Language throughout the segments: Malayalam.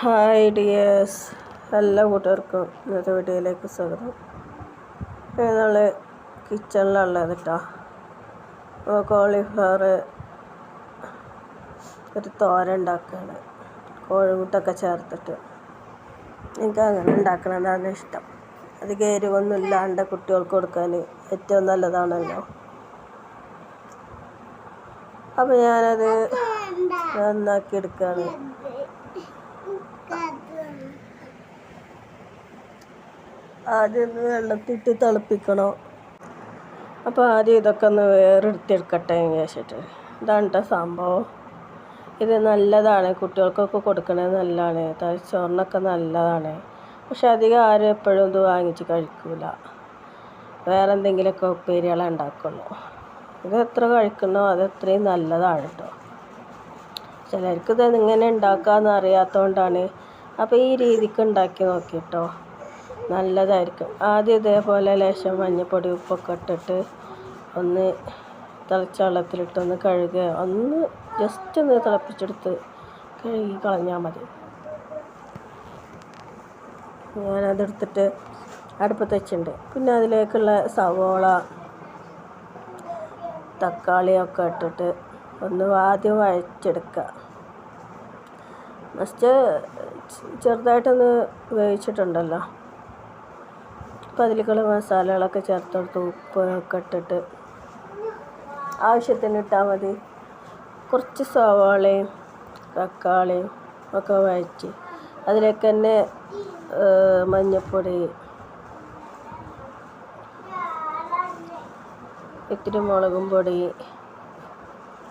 ഹായ് ഡിയേഴ്സ് എല്ലാ കൂട്ടുകാർക്കും ഇന്നത്തെ വീഡിയോയിലേക്ക് സ്വാഗതം. നമ്മൾ കിച്ചണിലുള്ളത് കേട്ടോ കോളിഫ്ലവർ ഒരു തോര ഉണ്ടാക്കുകയാണ് കോഴിമുട്ടൊക്കെ ചേർത്തിട്ട്. എനിക്ക് അങ്ങനെ ഉണ്ടാക്കണതാണ് ഇഷ്ടം. അത് എരിവൊന്നും ഇല്ലാണ്ട് കുട്ടികൾക്ക് കൊടുക്കാൻ ഏറ്റവും നല്ലതാണല്ലോ. അപ്പോൾ ഞാനത് നന്നാക്കി എടുക്കുകയാണ് ആദ്യം ഒന്ന് വെള്ളത്തിട്ട് തിളപ്പിക്കണം? അപ്പോൾ ആദ്യം ഇതൊക്കെ ഒന്ന് വേറെടുത്തെടുക്കട്ടെ എന്ന് വിചാരിച്ചിട്ട്. ഇതാണ് കേട്ടോ സംഭവം. ഇത് നല്ലതാണ്. കുട്ടികൾക്കൊക്കെ കൊടുക്കണത് നല്ലതാണ്. തലച്ചോറിനൊക്കെ നല്ലതാണ്. പക്ഷെ അധികം ആരും എപ്പോഴും ഇത് വാങ്ങിച്ച് കഴിക്കില്ല വേറെ എന്തെങ്കിലുമൊക്കെ ഉപ്പേരികളെ ഉണ്ടാക്കുള്ളൂ. ഇത് എത്ര കഴിക്കണോ അത് അത്രയും നല്ലതാണ് കേട്ടോ ചിലർക്ക് ഇത് ഇങ്ങനെ ഉണ്ടാക്കാമെന്ന് അറിയാത്തതുകൊണ്ടാണ് അപ്പോൾ ഈ രീതിക്ക് ഉണ്ടാക്കി നോക്കിട്ടോ നല്ലതായിരിക്കും. ആദ്യം ഇതേപോലെ ലേശം മഞ്ഞൾപ്പൊടി ഉപ്പൊക്കെ ഇട്ടിട്ട് ഒന്ന് തിളച്ച വെള്ളത്തിലിട്ടൊന്ന് കഴുകുക. ഒന്ന് ജസ്റ്റ് ഒന്ന് തിളപ്പിച്ചെടുത്ത് കഴുകി കളഞ്ഞാൽ മതി. ഞാനതെടുത്തിട്ട് അടുപ്പത്ത് വെച്ചിട്ടുണ്ട്. പിന്നെ അതിലേക്കുള്ള സവോള തക്കാളിയൊക്കെ ഇട്ടിട്ട് ഒന്ന് ആദ്യം വഴച്ചെടുക്കുക. ഫസ്റ്റ് ചെറുതായിട്ടൊന്ന് വേവിച്ചിട്ടുണ്ടല്ലോ. അപ്പോൾ അതിലേക്കുള്ള മസാലകളൊക്കെ ചേർത്തെടുത്ത് ഉപ്പ് ഒക്കെ ഇട്ടിട്ട് ആവശ്യത്തിന് ഇട്ടാൽ മതി. കുറച്ച് സവാളയും തക്കാളിയും ഒക്കെ വഴറ്റി അതിലേക്ക് തന്നെ മഞ്ഞൾപ്പൊടി ഇത്തിരി മുളകും പൊടി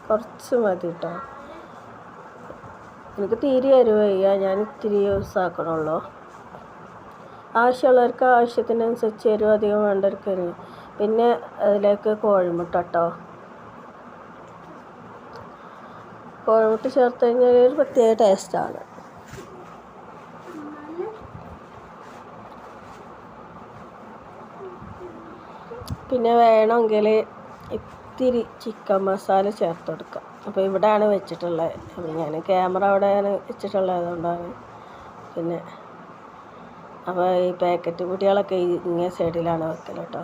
കുറച്ച് മതി കേട്ടോ. എനിക്ക് തീരെ അരുവയ്യ ഞാൻ ഇത്തിരി യൂസ് ആക്കണുള്ളൂ. ആവശ്യമുള്ളവർക്ക് ആവശ്യത്തിനനുസരിച്ച് എരിവ് അധികം വേണ്ടവർക്ക് എരിവ്. പിന്നെ അതിലേക്ക് കോഴിമുട്ട കേട്ടോ കോഴിമുട്ട ചേർത്ത് കഴിഞ്ഞാൽ ഒരു പ്രത്യേക ടേസ്റ്റാണ് പിന്നെ വേണമെങ്കിൽ ഇത്തിരി ചിക്കൻ മസാല ചേർത്ത് കൊടുക്കാം. അപ്പോൾ ഇവിടെയാണ് വെച്ചിട്ടുള്ളത്. ഞാൻ ക്യാമറ അവിടെയാണ് വെച്ചിട്ടുള്ളത് അതുകൊണ്ടാണ്. പിന്നെ അപ്പോൾ ഈ പാക്കറ്റ് കുട്ടികളൊക്കെ ഇങ്ങനെ സൈഡിലാണ് വെക്കൽ കേട്ടോ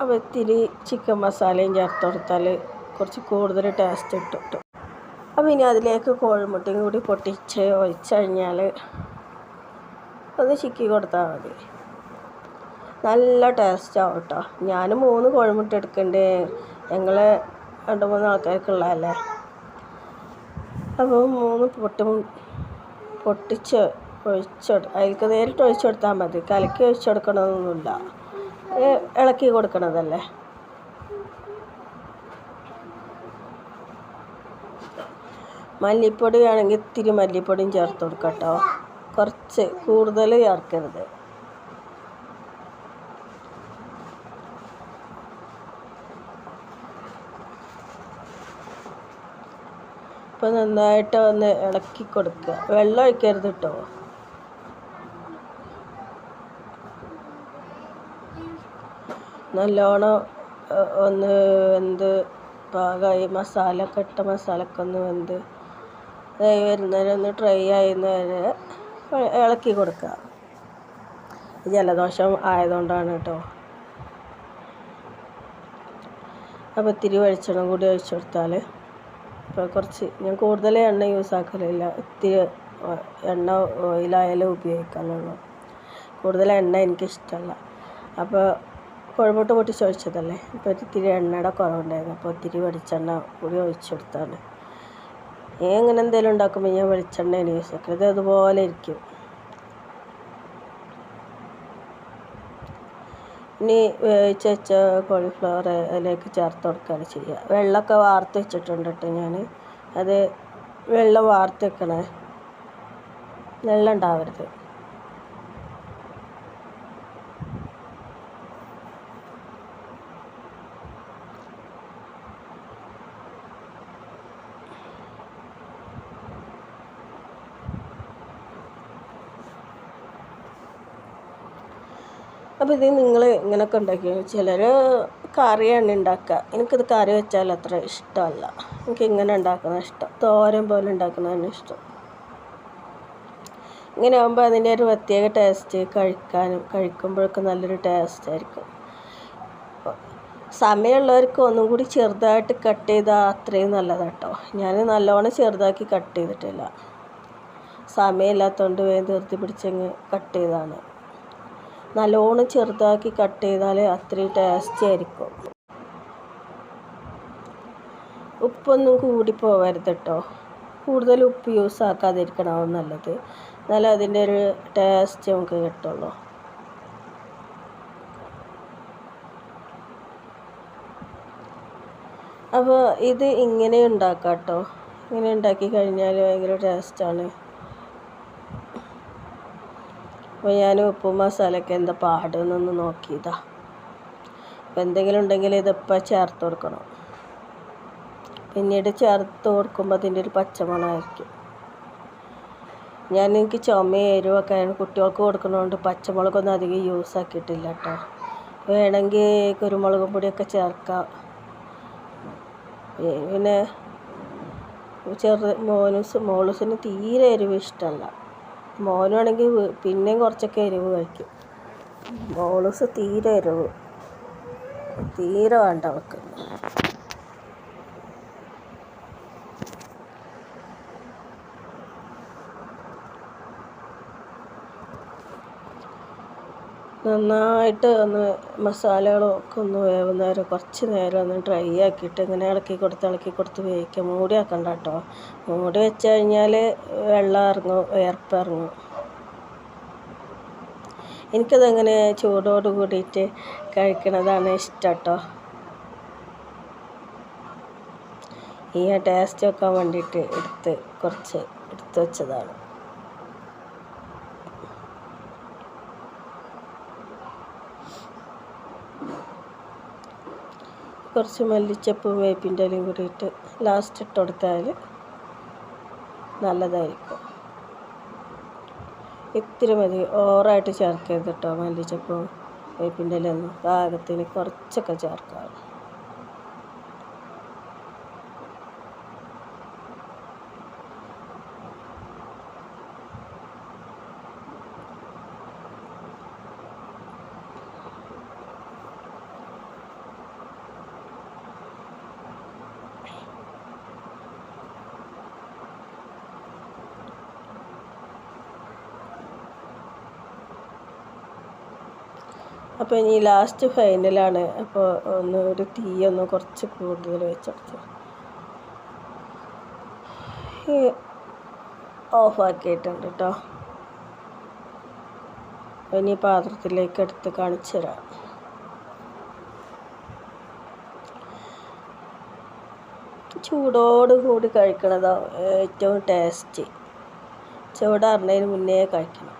അപ്പോൾ ഇത്തിരി ചിക്കൻ മസാലയും ചേർത്ത് കൊടുത്താൽ കുറച്ച് കൂടുതൽ ടേസ്റ്റ് കിട്ടും അപ്പോൾ ഇനി അതിലേക്ക് കോഴിമുട്ടയും കൂടി പൊട്ടിച്ച് ഒഴിച്ച് കഴിഞ്ഞാൽ ഒന്ന് ചിക്കി കൊടുത്താൽ മതി. നല്ല ടേസ്റ്റ് ആവും കേട്ടോ ഞാൻ മൂന്ന് കോഴിമുട്ട എടുക്കണ്ടേ. ഞങ്ങൾ രണ്ട് മൂന്ന് ആൾക്കാർക്കുള്ളതല്ലേ അപ്പോൾ മൂന്ന് പൊട്ടും പൊട്ടിച്ച് ഒഴിച്ചെടു അതിലേക്ക് നേരിട്ട് ഒഴിച്ചു കൊടുത്താൽ മതി. കലക്കി ഒഴിച്ചു കൊടുക്കണമെന്നൊന്നുമില്ല ഇളക്കി കൊടുക്കണതല്ലേ? മല്ലിപ്പൊടി ആണെങ്കിൽ ഇത്തിരി മല്ലിപ്പൊടിയും ചേർത്ത് കൊടുക്കാം കേട്ടോ കുറച്ച് കൂടുതൽ ചേർക്കരുത്. അപ്പോൾ നന്നായിട്ട് ഒന്ന് ഇളക്കി കൊടുക്കുക. വെള്ളം ഒഴിക്കരുത് കേട്ടോ നല്ലോണം ഒന്ന് വെന്ത് പാകമായി. മസാല ഒക്കെ ഇട്ട മസാലയൊക്കെ ഒന്ന് വെന്ത് വരുന്നവരെ ഒന്ന് ട്രൈ ആയിരുന്നവരെ ഇളക്കി കൊടുക്കുക. ജലദോഷം ആയതുകൊണ്ടാണ് കേട്ടോ അപ്പോൾ ഇത്തിരി വെളിച്ചെണ്ണ കൂടി ഒഴിച്ചു കൊടുത്താൽ ഇപ്പോൾ കുറച്ച് ഞാൻ കൂടുതൽ എണ്ണ യൂസ് ആക്കലില്ല. ഇത്തിരി എണ്ണ ഓയിലായാലും ഉപയോഗിക്കാനുള്ളൂ കൂടുതൽ എണ്ണ എനിക്കിഷ്ടമല്ല അപ്പോൾ കുഴമ്പോട്ട് പൊട്ടി ഒഴിച്ചതല്ലേ ഇപ്പോൾ ഇത്തിരി എണ്ണയുടെ കുറവുണ്ടായിരുന്നു. അപ്പോൾ ഇത്തിരി വെളിച്ചെണ്ണ കൂടി ഒഴിച്ചു കൊടുത്താണ് എങ്ങനെ എന്തെങ്കിലും ഉണ്ടാക്കുമ്പോൾ ഞാൻ വെളിച്ചെണ്ണ യൂസ് ആക്കരുത് അതുപോലെ ഇരിക്കും. ഇനി വേവിച്ച് വെച്ച കോളിഫ്ലവർ അതിലേക്ക് ചേർത്ത് കൊടുക്കുകയാണ് ചെയ്യുക. വെള്ളമൊക്കെ വാർത്ത് വെച്ചിട്ടുണ്ട് കേട്ടോ ഞാൻ അത് വെള്ളം വാർത്ത് വെക്കണേ. വെള്ളം ഉണ്ടാവരുത്. അപ്പോൾ ഇത് നിങ്ങൾ ഇങ്ങനെയൊക്കെ ഉണ്ടാക്കി ചിലർ കറിയാണ് ഉണ്ടാക്കുക. എനിക്കിത് കറി വെച്ചാൽ അത്ര ഇഷ്ടമല്ല. എനിക്ക് ഇങ്ങനെ ഉണ്ടാക്കുന്ന ഇഷ്ടം. തോരൻ പോലെ ഉണ്ടാക്കുന്നതാണ് ഇഷ്ടം. ഇങ്ങനെ ആകുമ്പോൾ അതിന്റെ ഒരു പ്രത്യേക ടേസ്റ്റ് കഴിക്കാനും കഴിക്കുമ്പോഴൊക്കെ നല്ലൊരു ടേസ്റ്റ് ആയിരിക്കും. സമയമുള്ളവർക്ക് ഒന്നും കൂടി ചെറുതായിട്ട് കട്ട് ചെയ്താൽ അത്രയും നല്ലതാട്ടോ ഞാൻ നല്ലോണം ചെറുതാക്കി കട്ട് ചെയ്തിട്ടില്ല. സമയമില്ലാത്തതുകൊണ്ട് വേഗം നിർത്തി പിടിച്ചങ്ങ് കട്ട് ചെയ്തതാണ്. നല്ലോണം ചെറുതാക്കി കട്ട് ചെയ്താൽ അത്രയും ടേസ്റ്റി ആയിരിക്കും. ഉപ്പൊന്നും കൂടി പോകരുത് കേട്ടോ കൂടുതൽ ഉപ്പ് യൂസ് ആക്കാതിരിക്കണമാവും നല്ലത്. എന്നാലേ അതിന്റെ ഒരു ടേസ്റ്റ് നമുക്ക് കിട്ടുള്ളൂ. അപ്പോൾ ഇത് ഇങ്ങനെ ഉണ്ടാക്കാം കേട്ടോ ഇങ്ങനെ ഉണ്ടാക്കി കഴിഞ്ഞാൽ ഭയങ്കര ടേസ്റ്റാണ് അപ്പോൾ ഞാൻ ഉപ്പും മസാലയൊക്കെ എന്താ പാടുന്നൊന്ന് നോക്കിയതാ. അപ്പോൾ എന്തെങ്കിലും ഉണ്ടെങ്കിൽ ഇതിപ്പോൾ ചേർത്ത് കൊടുക്കണം. പിന്നീട് ചേർത്ത് കൊടുക്കുമ്പോൾ അതിന്റെ ഒരു പച്ചമണമായിരിക്കും ഞാൻ എനിക്ക് ചുമയും എരിവൊക്കെ കുട്ടികൾക്ക് കൊടുക്കുന്നതുകൊണ്ട് പച്ചമുളകൊന്നും അധികം യൂസ് ആക്കിയിട്ടില്ല കേട്ടോ വേണമെങ്കിൽ കുരുമുളകും പൊടിയൊക്കെ ചേർക്കാം. പിന്നെ ചെറു മോനുസ് മോളൂസിന് തീരെ എരിവ് ഇഷ്ടമല്ല മോനാണെങ്കിൽ പിന്നെയും കുറച്ചൊക്കെ എരിവ് കഴിക്കും. മോളൂസ് തീരെ എരിവ്. തീരെ വേണ്ട അവൾക്ക്. നന്നായിട്ട് ഒന്ന് മസാലകളൊക്കെ ഒന്ന് വേവുന്നേരം കുറച്ച് നേരം ഒന്ന് ഡ്രൈ ആക്കിയിട്ട് ഇങ്ങനെ ഇളക്കി കൊടുത്ത് ഇളക്കി കൊടുത്ത് വേവിക്കുക. മൂടി ആക്കണ്ട കേട്ടോ. മൂടി വെച്ച് കഴിഞ്ഞാൽ വെള്ളം ഇറങ്ങും വേർപ്പ് ഇറങ്ങും. എനിക്കതങ്ങനെ ചൂടോട് കൂടിയിട്ട് കഴിക്കണതാണ് ഇഷ്ടം കേട്ടോ. ഈ ടേസ്റ്റ് വെക്കാൻ വേണ്ടിയിട്ട് എടുത്ത് കുറച്ച് എടുത്ത് വെച്ചതാണ്. കുറച്ച് മല്ലിച്ചപ്പും വേപ്പിന്റെ ഇലയും കൂടി ഇട്ട് ലാസ്റ്റ് ഇട്ട് കൊടുത്താൽ നല്ലതായിരിക്കും. ഇത്തിരി മതി. ഓവറായിട്ട് ചേർക്കരുത് കേട്ടോ മല്ലിച്ചപ്പും വേപ്പിന്റെ ഇലയൊന്നും. പാകത്തിന് കുറച്ചൊക്കെ ചേർക്കാം അപ്പോൾ ഇനി ലാസ്റ്റ് ഫൈനലാണ് അപ്പോൾ ഒന്ന് ഒരു തീ ഒന്ന് കുറച്ച് കൂടുതൽ വെച്ചെടുത്ത്. ഓഫാക്കിയിട്ടുണ്ട് കേട്ടോ ഇനി പാത്രത്തിലേക്ക് എടുത്ത് കാണിച്ചു തരാം. ചൂടോട് കൂടി കഴിക്കണതാണ് ഏറ്റവും ടേസ്റ്റ് ചൂടാറുന്നതിന് മുന്നേ കഴിക്കണം.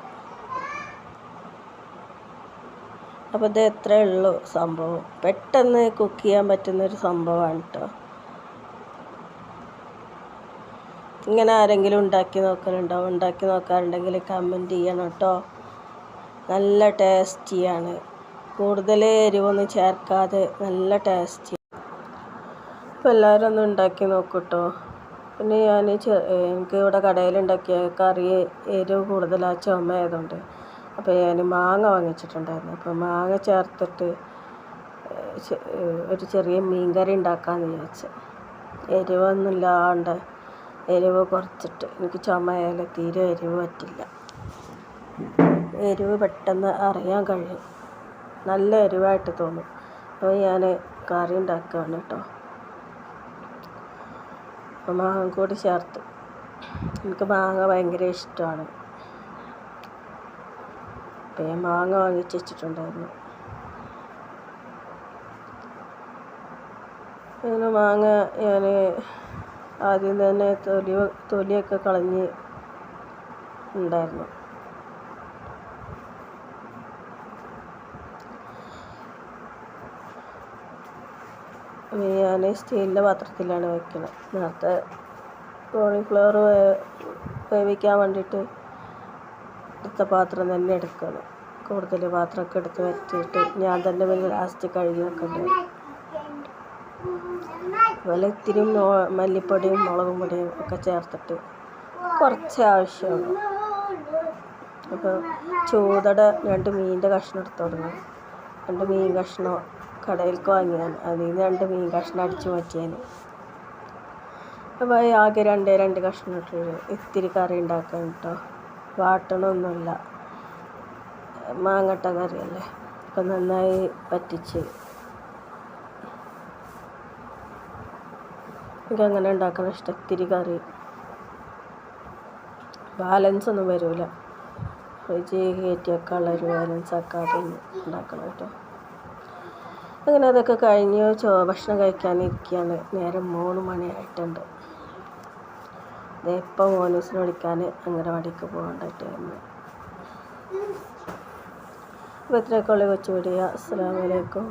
അപ്പോൾ ഇത് എത്രയേ ഉള്ളൂ സംഭവം? പെട്ടെന്ന് കുക്ക് ചെയ്യാൻ പറ്റുന്നൊരു സംഭവമാണ് കേട്ടോ ഇങ്ങനെ ആരെങ്കിലും ഉണ്ടാക്കി നോക്കലുണ്ടോ? ഉണ്ടാക്കി നോക്കാറുണ്ടെങ്കിൽ കമന്റ് ചെയ്യണം കേട്ടോ നല്ല ടേസ്റ്റിയാണ് കൂടുതൽ എരിവൊന്നും ചേർക്കാതെ നല്ല ടേസ്റ്റി അപ്പോൾ എല്ലാവരും ഒന്ന് ഉണ്ടാക്കി നോക്കൂട്ടോ പിന്നെ ഞാൻ എനിക്ക് ഇവിടെ കടയിലുണ്ടാക്കിയ കറി എരിവ് കൂടുതലാണ് ചുമ ആയതുകൊണ്ട്. അപ്പോൾ ഞാൻ മാങ്ങ വാങ്ങിച്ചിട്ടുണ്ടായിരുന്നു അപ്പോൾ മാങ്ങ ചേർത്തിട്ട് ഒരു ചെറിയ മീൻ കറി ഉണ്ടാക്കാമെന്ന് വിചാരിച്ചു. എരിവൊന്നുമില്ലാണ്ട് എരിവ് കുറച്ചിട്ട് എനിക്ക് ചുമയായാലും തീരെ എരിവ് പറ്റില്ല. എരിവ് പെട്ടെന്ന് അറിയാൻ കഴിയും. നല്ല എരിവായിട്ട് തോന്നും. അപ്പോൾ ഞാൻ കറി ഉണ്ടാക്കുകയാണ് കേട്ടോ അപ്പോൾ മാങ്ങ കൂടി ചേർത്ത്. എനിക്ക് മാങ്ങ ഭയങ്കര ഇഷ്ടമാണ്. ഞാൻ മാങ്ങ വാങ്ങിച്ച് വെച്ചിട്ടുണ്ടായിരുന്നു അങ്ങനെ മാങ്ങ ഞാൻ ആദ്യം തന്നെ തൊലി തൊലിയൊക്കെ കളഞ്ഞ് ഉണ്ടായിരുന്നു ഞാൻ സ്റ്റീലിന്റെ പാത്രത്തിലാണ് വയ്ക്കുന്നത് നേരത്തെ കോളിഫ്ലവർ വേവിക്കാൻ വേണ്ടിയിട്ട് എടുത്ത പാത്രം തന്നെ എടുക്കണം. കൂടുതൽ പാത്രമൊക്കെ എടുത്ത് വരുത്തിയിട്ട് ഞാൻ തന്നെ പിന്നെ ലാസ്റ്റ് കഴുകി വെക്കേണ്ടി വരും അതുപോലെ ഇത്തിരി മല്ലിപ്പൊടിയും മുളകും പൊടിയും ഒക്കെ ചേർത്തിട്ട് കുറച്ച് ആവശ്യമാണ്. അപ്പോൾ ചൂതട രണ്ട് മീനിന്റെ കഷ്ണം എടുത്ത് തുടങ്ങും. രണ്ട് മീൻ കഷ്ണം കടയിലേക്ക് വാങ്ങിയാണ് അതിൽ നിന്ന് രണ്ട് മീൻ കഷ്ണം അടിച്ചു മാറ്റിയാൽ അപ്പോൾ ആകെ രണ്ടേ രണ്ട് കഷ്ണം ഇട്ടിട്ട് ഇത്തിരി കറി ഉണ്ടാക്കാൻ കേട്ടോ. വാട്ടണമൊന്നുമില്ല. മാങ്ങട്ട കറിയല്ലേ. അപ്പം നന്നായി പറ്റിച്ച്. എനിക്ക് അങ്ങനെ ഉണ്ടാക്കണം ഇഷ്ടം ഇത്തിരി കറി. ബാലൻസ് ഒന്നും വരില്ല ഫ്രിഡ്ജ് കയറ്റി വെക്കാനുള്ള ഒരു ബാലൻസ് ആക്കാതെ ഉണ്ടാക്കണം കേട്ടോ. അങ്ങനെ അതൊക്കെ കഴിഞ്ഞ് ഭക്ഷണം കഴിക്കാനിരിക്കുകയാണ് നേരം മൂന്ന് മണിയായിട്ടുണ്ട്. ഇപ്പം മോനൂസിനെ വിളിക്കാൻ അംഗനവാടിക്ക് പോകേണ്ട ഇപ്പം ഇത്രയൊക്കെ ഉള്ള കൊച്ചു വീഡിയോ അസ്സാം വലൈക്കും